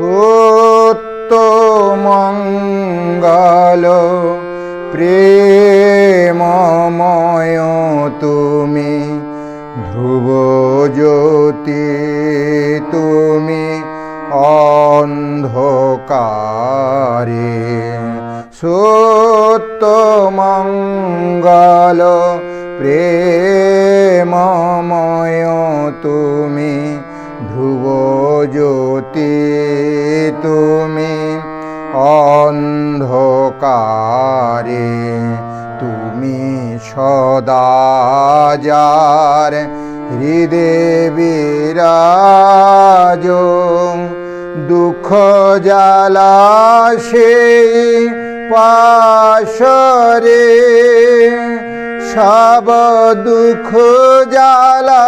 সত্যমঙ্গল প্রেময় তুমি ধ্রুব জ্যোতি তুমি অন্ধকারে সত্যমঙ্গল প্রেময় তুমি ধ্রুব জ্যোতি তুমি অন্ধকারে তুমি সদা যার হৃদে বিরাজ। দুঃখ জ্বালা পাশরে সব দুঃখ জ্বালা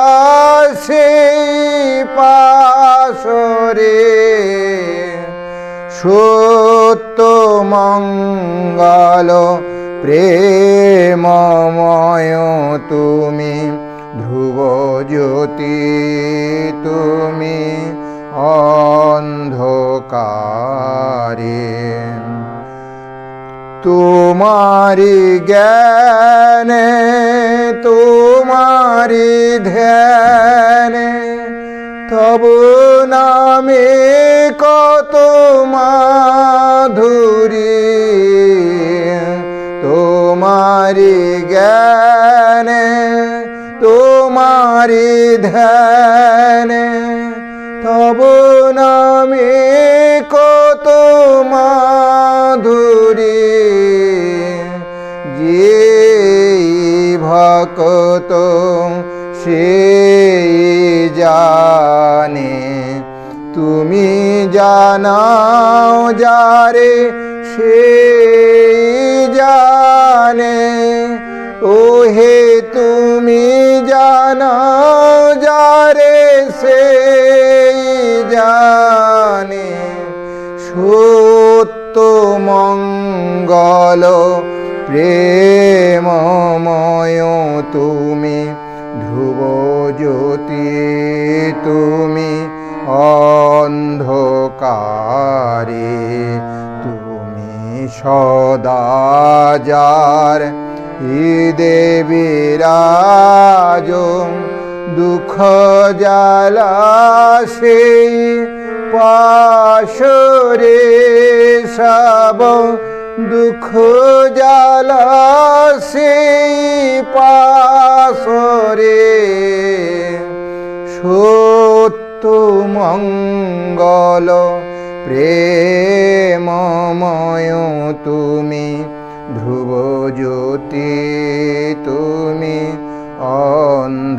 সেই পাশরে সত্য মঙ্গল প্রেমময় তুমি ধ্রুব জ্যোতি তুমি অন্ধকারে। তোমারি জ্ঞানে তোমারি ধ্যানে তব তোমারি ধ্যানে তব নামে কত মাধুরী। যে ভকত সে জানে তুমি জানাও যারে সে মঙ্গল, প্রেমময় তুমি, ধ্রুব জ্যোতি তুমি, অন্ধকারে তুমি সদা যার। হৃদে বিরাজ দুঃখ জ্বালা সেই পাশরে সব দুঃখ জাল সে পাশরে। সত্য মঙ্গল প্রেমময় তুমি ধ্রুব জ্যোতি তুমি অন্ধকারী।